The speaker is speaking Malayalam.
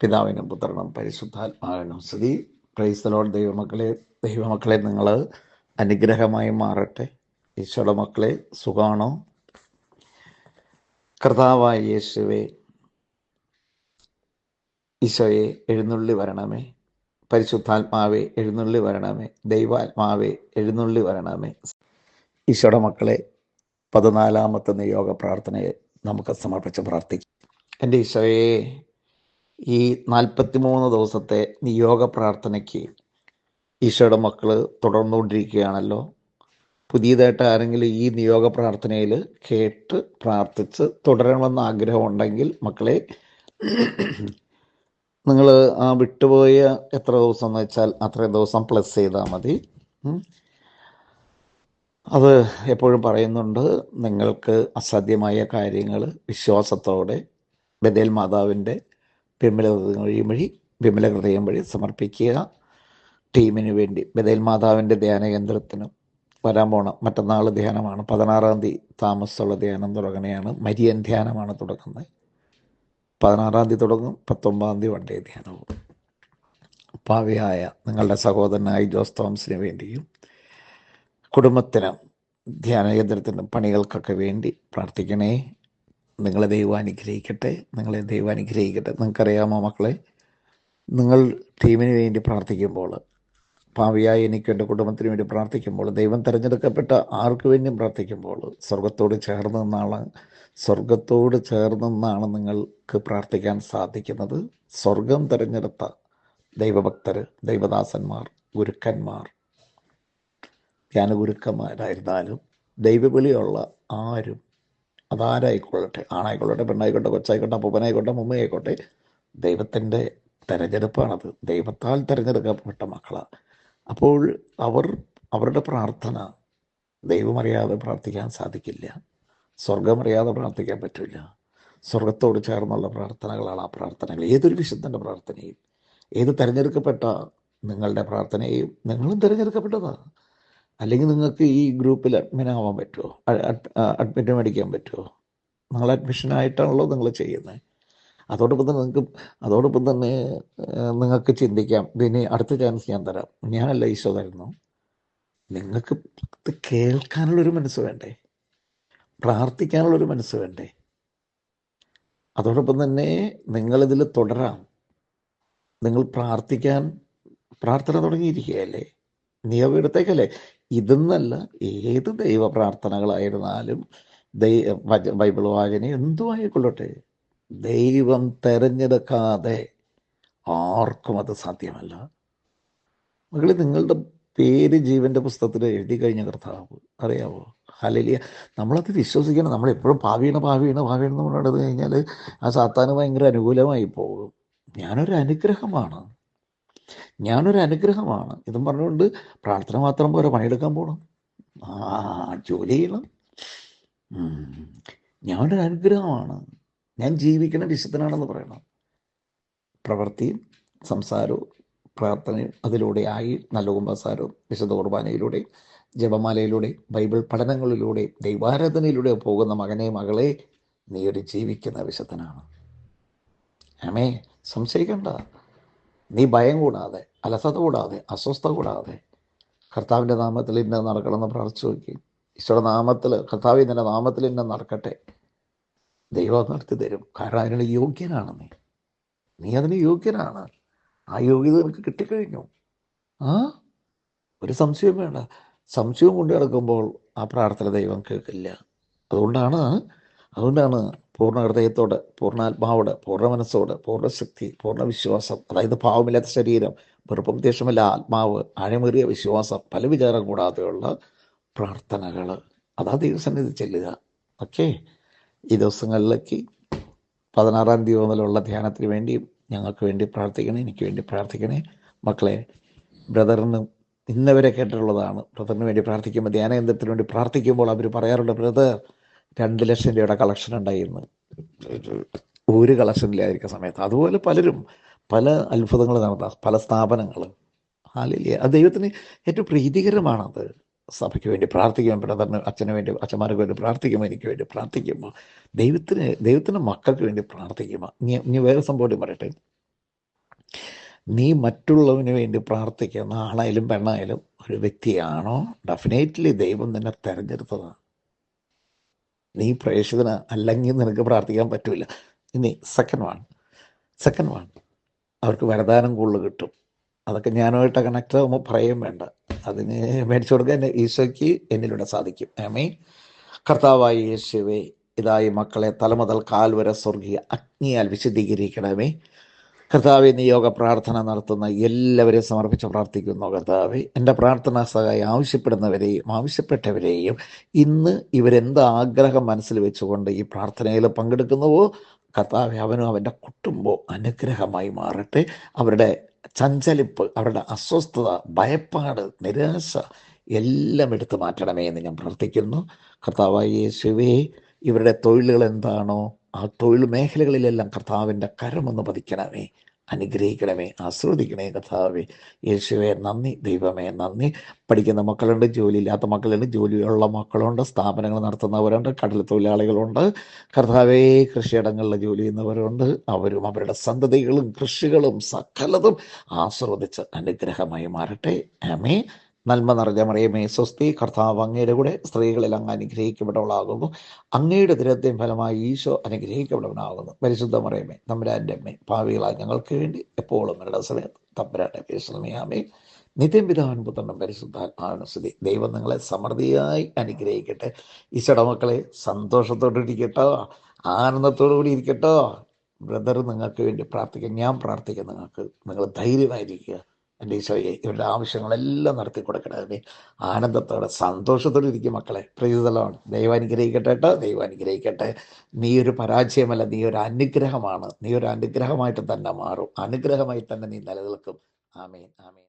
പിതാവിനും പുത്രനും പരിശുദ്ധാത്മാവിനും സ്തുതി. ക്രൈസ്തലോട് ദൈവമക്കളെ ദൈവമക്കളെ നിങ്ങൾ അനുഗ്രഹമായി മാറട്ടെ. ഈശോയുടെ മക്കളെ സുഖമാണോ കർത്താവായ യേശുവെ ഈശോയെ എഴുന്നള്ളി വരണമേ. പരിശുദ്ധാത്മാവെ എഴുന്നള്ളി വരണമേ. ദൈവാത്മാവെ എഴുന്നള്ളി വരണമേ. ഈശോയുടെ മക്കളെ പതിനാലാമത്തെ നിയോഗ പ്രാർത്ഥനയെ നമുക്ക് സമർപ്പിച്ച് പ്രാർത്ഥിക്കാം. എന്റെ ഈശോയെ ഈ നാൽപ്പത്തിമൂന്ന് ദിവസത്തെ നിയോഗ പ്രാർത്ഥനയ്ക്ക് ഈശോയുടെ മക്കൾ തുടർന്നുകൊണ്ടിരിക്കുകയാണല്ലോ. പുതിയതായിട്ട് ആരെങ്കിലും ഈ നിയോഗ പ്രാർത്ഥനയിൽ കേട്ട് പ്രാർത്ഥിച്ച് തുടരണമെന്ന് ആഗ്രഹമുണ്ടെങ്കിൽ മക്കളെ നിങ്ങൾ ആ വിട്ടുപോയ എത്ര ദിവസം എന്ന് വെച്ചാൽ അത്രയും ദിവസം പ്ലസ് ചെയ്താൽ മതി. അത് എപ്പോഴും പറയുന്നുണ്ട് നിങ്ങൾക്ക് അസാധ്യമായ കാര്യങ്ങൾ വിശ്വാസത്തോടെ ബദേൽ മാതാവിന്റെ വിമല ഹൃദയം വഴി വിമല ഹൃദയം വഴി സമർപ്പിക്കുക. ടീമിന് വേണ്ടി ബദേൽ മാതാവിന്റെ ധ്യാന കേന്ദ്രത്തിനും വരാൻ പോണം മറ്റന്നാൾ ധ്യാനമാണ്. പതിനാറാം തീയതി താമസമുള്ള ധ്യാനം തുടങ്ങുകയാണ് മരിയൻ ധ്യാനമാണ് തുടങ്ങുന്നത്. പതിനാറാം തീയതി തുടങ്ങും പത്തൊമ്പതാം തീയതി വണ്ടേ ധ്യാനവും. ഭാവിയായ നിങ്ങളുടെ സഹോദരനായി ജോസ് തോമസിന് വേണ്ടിയും കുടുംബത്തിനും ധ്യാന കേന്ദ്രത്തിനും പണികൾക്കൊക്കെ വേണ്ടി പ്രാർത്ഥിക്കണേ. നിങ്ങളെ ദൈവം അനുഗ്രഹിക്കട്ടെ. നിങ്ങളെ ദൈവം അനുഗ്രഹിക്കട്ടെ. നിങ്ങൾക്കറിയാമോ മക്കളെ? നിങ്ങൾ ടീമിന് വേണ്ടി പ്രാർത്ഥിക്കുമ്പോൾ ഭാവിയായി എനിക്ക് എന്റെ കുടുംബത്തിന് വേണ്ടി പ്രാർത്ഥിക്കുമ്പോൾ ദൈവം തിരഞ്ഞെടുക്കപ്പെട്ട ആർക്ക് വേണ്ടിയും പ്രാർത്ഥിക്കുമ്പോൾ സ്വർഗത്തോട് ചേർന്ന് നിന്നാണ് സ്വർഗത്തോട് ചേർന്ന് നിന്നാണ് നിങ്ങൾക്ക് പ്രാർത്ഥിക്കാൻ സാധിക്കുന്നത്. സ്വർഗം തിരഞ്ഞെടുത്ത ദൈവഭക്തർ ദൈവദാസന്മാർ ഗുരുക്കന്മാർ ധ്യാനഗുരുക്കന്മാരായിരുന്നാലും ദൈവവിളിയുള്ള ആരും അതാരായിക്കൊള്ളട്ടെ ആണായിക്കൊള്ളട്ടെ പെണ്ണായിക്കോട്ടെ കൊച്ചായിക്കോട്ടെ അപ്പൂപ്പനായിക്കോട്ടെ മുമ്മയായിക്കോട്ടെ ദൈവത്തിന്റെ തെരഞ്ഞെടുപ്പാണത്. ദൈവത്താൽ തിരഞ്ഞെടുക്കപ്പെട്ട മക്കളാണ് അപ്പോൾ അവർ അവരുടെ പ്രാർത്ഥന ദൈവമറിയാതെ പ്രാർത്ഥിക്കാൻ സാധിക്കില്ല. സ്വർഗമറിയാതെ പ്രാർത്ഥിക്കാൻ പറ്റില്ല. സ്വർഗത്തോട് ചേർന്നുള്ള പ്രാർത്ഥനകളാണ് ആ പ്രാർത്ഥനകൾ. ഏതൊരു വിശുദ്ധന്റെ പ്രാർത്ഥനയും ഏത് തിരഞ്ഞെടുക്കപ്പെട്ട നിങ്ങളുടെ പ്രാർത്ഥനയും നിങ്ങളും തിരഞ്ഞെടുക്കപ്പെട്ടതാണ് അല്ലെങ്കിൽ നിങ്ങൾക്ക് ഈ ഗ്രൂപ്പിൽ അഡ്മിൻ ആവാൻ പറ്റുമോ അഡ്മിറ്റ് മേടിക്കാൻ പറ്റുമോ നിങ്ങൾ അഡ്മിഷനായിട്ടാണല്ലോ നിങ്ങൾ ചെയ്യുന്നത്. അതോടൊപ്പം തന്നെ നിങ്ങൾക്ക് അതോടൊപ്പം തന്നെ നിങ്ങൾക്ക് ചിന്തിക്കാം ഇതിന് അടുത്ത ചാൻസ് ഞാൻ തരാം. ഞാനല്ല ഈശോ തരുന്നു. നിങ്ങൾക്ക് കേൾക്കാനുള്ളൊരു മനസ്സ് വേണ്ടേ? പ്രാർത്ഥിക്കാനുള്ളൊരു മനസ്സ് വേണ്ടേ? അതോടൊപ്പം തന്നെ നിങ്ങളിതിൽ തുടരാം. നിങ്ങൾ പ്രാർത്ഥിക്കാൻ പ്രാർത്ഥന തുടങ്ങിയിരിക്കുകയല്ലേ? നിയമം എടുത്തേക്കല്ലേ ഇതെന്നല്ല ഏത് ദൈവ പ്രാർത്ഥനകളായിരുന്നാലും ദൈ ബൈബിൾ വായന എന്തും ആയിക്കൊള്ളട്ടെ ദൈവം തെരഞ്ഞെടുക്കാതെ ആർക്കും അത് സാധ്യമല്ല. മകളെ നിങ്ങളുടെ പേര് ജീവന്റെ പുസ്തകത്തിൽ എഴുതി കഴിഞ്ഞ കർത്താവ് അറിയാവോ? ഹലലിയ നമ്മളത് വിശ്വസിക്കണം. നമ്മൾ എപ്പോഴും പാവീണ ഭാവിയണ ഭാവിയണ എന്ന് പറയുന്നത് കഴിഞ്ഞാൽ ആ സാത്താന് ഭയങ്കര അനുകൂലമായി പോകും. ഞാനൊരു അനുഗ്രഹമാണ്. ഞാനൊരു അനുഗ്രഹമാണ്. ഇതും പറഞ്ഞുകൊണ്ട് പ്രാർത്ഥന മാത്രം പോരാ പണിയെടുക്കാൻ പോകണം ആ ജോലി ചെയ്യണം. ഞാനൊരു അനുഗ്രഹമാണ്. ഞാൻ ജീവിക്കുന്ന വിശുദ്ധനാണെന്ന് പറയണം. പ്രവൃത്തിയും സംസാരവും പ്രാർത്ഥനയും അതിലൂടെ ആയി നല്ല കുമ്പസാരവും വിശുദ്ധ കുർബാനയിലൂടെ ജപമാലയിലൂടെ ബൈബിൾ പഠനങ്ങളിലൂടെ ദൈവാരാധനയിലൂടെ പോകുന്ന മകനെ മകളെ നീ ഒരു ജീവിക്കുന്ന വിശുദ്ധനാണ്. ആമേ സംശയിക്കണ്ട. നീ ഭയം കൂടാതെ അലസത കൂടാതെ അസ്വസ്ഥ കൂടാതെ കർത്താവിന്റെ നാമത്തിൽ ഇന്ന നടക്കണമെന്ന് പ്രാർത്ഥിച്ചു നോക്കി. ഈശോയുടെ നാമത്തിൽ കർത്താവ് നാമത്തിൽ ഇന്ന നടക്കട്ടെ. ദൈവം നടത്തി തരും. കാരണം അതിനുള്ള യോഗ്യനാണ് നീ. നീ അതിന് യോഗ്യനാണ്. ആ യോഗ്യത നിനക്ക് കിട്ടിക്കഴിഞ്ഞു. ആ? ഒരു സംശയം വേണ്ട. സംശയം കൊണ്ട് കിടക്കുമ്പോൾ ആ പ്രാർത്ഥന ദൈവം കേൾക്കില്ല. അതുകൊണ്ടാണ് അതുകൊണ്ടാണ് പൂർണ ഹൃദയത്തോട് പൂർണാത്മാവോട് പൂർണ മനസ്സോട് പൂർണ ശക്തി പൂർണ വിശ്വാസം അതായത് ഭാവമില്ലാത്ത ശരീരം വെറുപ്പം ദേഷ്യമില്ല ആത്മാവ് ആഴമേറിയ വിശ്വാസം പല വിചാരം കൂടാതെയുള്ള പ്രാർത്ഥനകൾ അതാ ദൈവസന്നിധി ചെല്ലുക. ഓക്കെ? ഈ ദിവസങ്ങളിലേക്ക് പതിനാറാം തീയതി മുതലുള്ള ധ്യാനത്തിന് വേണ്ടിയും ഞങ്ങൾക്ക് വേണ്ടി പ്രാർത്ഥിക്കണേ എനിക്ക് വേണ്ടി പ്രാർത്ഥിക്കണേ. മക്കളെ ബ്രദറിന് ഇന്നവരെ കേട്ടിട്ടുള്ളതാണ്. ബ്രദറിന് വേണ്ടി പ്രാർത്ഥിക്കുമ്പോൾ ധ്യാനകേന്ദ്രത്തിന് വേണ്ടി പ്രാർത്ഥിക്കുമ്പോൾ അവർ പറയാറുണ്ട് ബ്രദർ രണ്ട് ലക്ഷം രൂപയുടെ കളക്ഷൻ ഉണ്ടായിരുന്നു. ഒരു കളക്ഷനിലായിരിക്കുന്ന സമയത്ത്. അതുപോലെ പലരും പല അത്ഭുതങ്ങൾ നടന്ന പല സ്ഥാപനങ്ങൾ. ഹാലില്ല അത് ദൈവത്തിന് ഏറ്റവും പ്രീതികരമാണത് സഭയ്ക്ക് വേണ്ടി പ്രാർത്ഥിക്കുമ്പോൾ ബ്രദറിന് അച്ഛന് വേണ്ടി അച്ഛന്മാർക്ക് വേണ്ടി പ്രാർത്ഥിക്കുമ്പോൾ എനിക്ക് വേണ്ടി പ്രാർത്ഥിക്കുമ്പോൾ ദൈവത്തിന് ദൈവത്തിന്റെ മക്കൾക്ക് വേണ്ടി പ്രാർത്ഥിക്കുമ്പോൾ നീ ഇനി വേറെ സംഭവം പറയട്ടെ. നീ മറ്റുള്ളവന് വേണ്ടി പ്രാർത്ഥിക്കുന്ന ആണായാലും പെണ്ണായാലും ഒരു വ്യക്തിയാണോ? ഡെഫിനറ്റ്ലി ദൈവം നിന്നെ തെരഞ്ഞെടുത്തതാണ്. നീ പ്രേക്ഷകന് അല്ലെങ്കിൽ നിനക്ക് പ്രാർത്ഥിക്കാൻ പറ്റില്ല ഇനി സെക്കൻഡ് വൺ സെക്കൻഡ് വൺ അവർക്ക് വരദാനം കൂടുതൽ കിട്ടും. അതൊക്കെ ഞാനുമായിട്ട് കണക്ട് ആകുമ്പോൾ പറയുകയും വേണ്ട. അതിന് മേടിച്ചു കൊടുക്കാൻ ഈശോയ്ക്ക് എന്നിലൂടെ സാധിക്കും. ആമേ കർത്താവായ യേശുവേ ഇതായി മക്കളെ തലമുതൽ കാൽ വരെ സ്വർഗീയ അഗ്നിയാൽ വിശദീകരിക്കണമേ കർത്താവെ നിയോഗ പ്രാർത്ഥന നടത്തുന്ന എല്ലാവരെയും സമർപ്പിച്ച് പ്രാർത്ഥിക്കുന്നു കർത്താവെ. എന്റെ പ്രാർത്ഥനാ സഹായം ആവശ്യപ്പെടുന്നവരെയും ആവശ്യപ്പെട്ടവരെയും ഇന്ന് ഇവരെന്ത് ആഗ്രഹം മനസ്സിൽ വെച്ചുകൊണ്ട് ഈ പ്രാർത്ഥനയിൽ പങ്കെടുക്കുന്നുവോ കർത്താവെ അവനും അവന്റെ കുടുംബവും അനുഗ്രഹമായി മാറട്ടെ. അവരുടെ ചഞ്ചലിപ്പ് അവരുടെ അസ്വസ്ഥത ഭയപ്പാട് നിരാശ എല്ലാം എടുത്തു മാറ്റണമേ എന്ന് ഞാൻ പ്രാർത്ഥിക്കുന്നു. കർത്താവായ യേശുവേ ഇവരുടെ തൊഴിലുകൾ എന്താണോ ആ തൊഴിൽ മേഖലകളിലെല്ലാം കർത്താവിന്റെ കരമൊന്ന് പതിക്കണമേ. അനുഗ്രഹിക്കണമേ. ആസ്വദിക്കണേ കർത്താവേ. യേശുവേ നന്ദി. ദൈവമേ നന്ദി. പഠിക്കുന്ന മക്കളുണ്ട് ജോലിയില്ലാത്ത മക്കളുണ്ട് ജോലിയുള്ള മക്കളുണ്ട് സ്ഥാപനങ്ങൾ നടത്തുന്നവരുണ്ട് കടൽ തൊഴിലാളികളുണ്ട് കർത്താവേ കൃഷിയിടങ്ങളിൽ ജോലി ചെയ്യുന്നവരുണ്ട്. അവരും അവരുടെ സന്തതികളും കൃഷികളും സകലതും ആസ്വദിച്ച് അനുഗ്രഹമായി മാറട്ടെ. ആമേ നന്മ നിറഞ്ഞ മറിയമേ സ്വസ്തി കർത്താവ് അങ്ങയുടെ കൂടെ സ്ത്രീകളിൽ അങ്ങ് അനുഗ്രഹിക്കപ്പെട്ടവളാകുന്നു. അങ്ങയുടെ ദുരത്തെയും ഫലമായി ഈശോ അനുഗ്രഹിക്കപ്പെട്ടവനാകുന്നു. പരിശുദ്ധ മറിയമേ നമ്മുടെ അമ്മേ ഭാവികളായി ഞങ്ങൾക്ക് വേണ്ടി എപ്പോഴും മരുടെ സമയത്ത് തമ്പരാട്ടെ പേശുമയാമേ നിത്യം പിതാവൻ പുത്രനും പരിശുദ്ധാത്മാവിനും സ്തുതി. ദൈവം നിങ്ങളെ സമൃദ്ധിയായി അനുഗ്രഹിക്കട്ടെ. ഈശോയുടെ മക്കളെ സന്തോഷത്തോടെ ഇരിക്കട്ടോ ആനന്ദത്തോടു കൂടി ഇരിക്കട്ടോ. ബ്രദർ നിങ്ങൾക്ക് വേണ്ടി പ്രാർത്ഥിക്കാം. ഞാൻ പ്രാർത്ഥിക്കാം. നിങ്ങൾക്ക് നിങ്ങൾ ധൈര്യമായിരിക്കുക. എന്റെ ഈശോയെ ഇവരുടെ ആവശ്യങ്ങളെല്ലാം നടത്തി കൊടുക്കണമേ ആനന്ദത്തോടെ സന്തോഷത്തോടെ ഇരിക്കും മക്കളെ. പ്രീതലാണ് ദൈവം അനുഗ്രഹിക്കട്ടെ കേട്ടോ ദൈവം അനുഗ്രഹിക്കട്ടെ. നീ ഒരു പരാജയമല്ല നീ ഒരു അനുഗ്രഹമാണ്. നീ ഒരു അനുഗ്രഹമായിട്ട് തന്നെ മാറും. അനുഗ്രഹമായി തന്നെ നീ നിലനിൽക്കും. ആമേൻ ആമേൻ.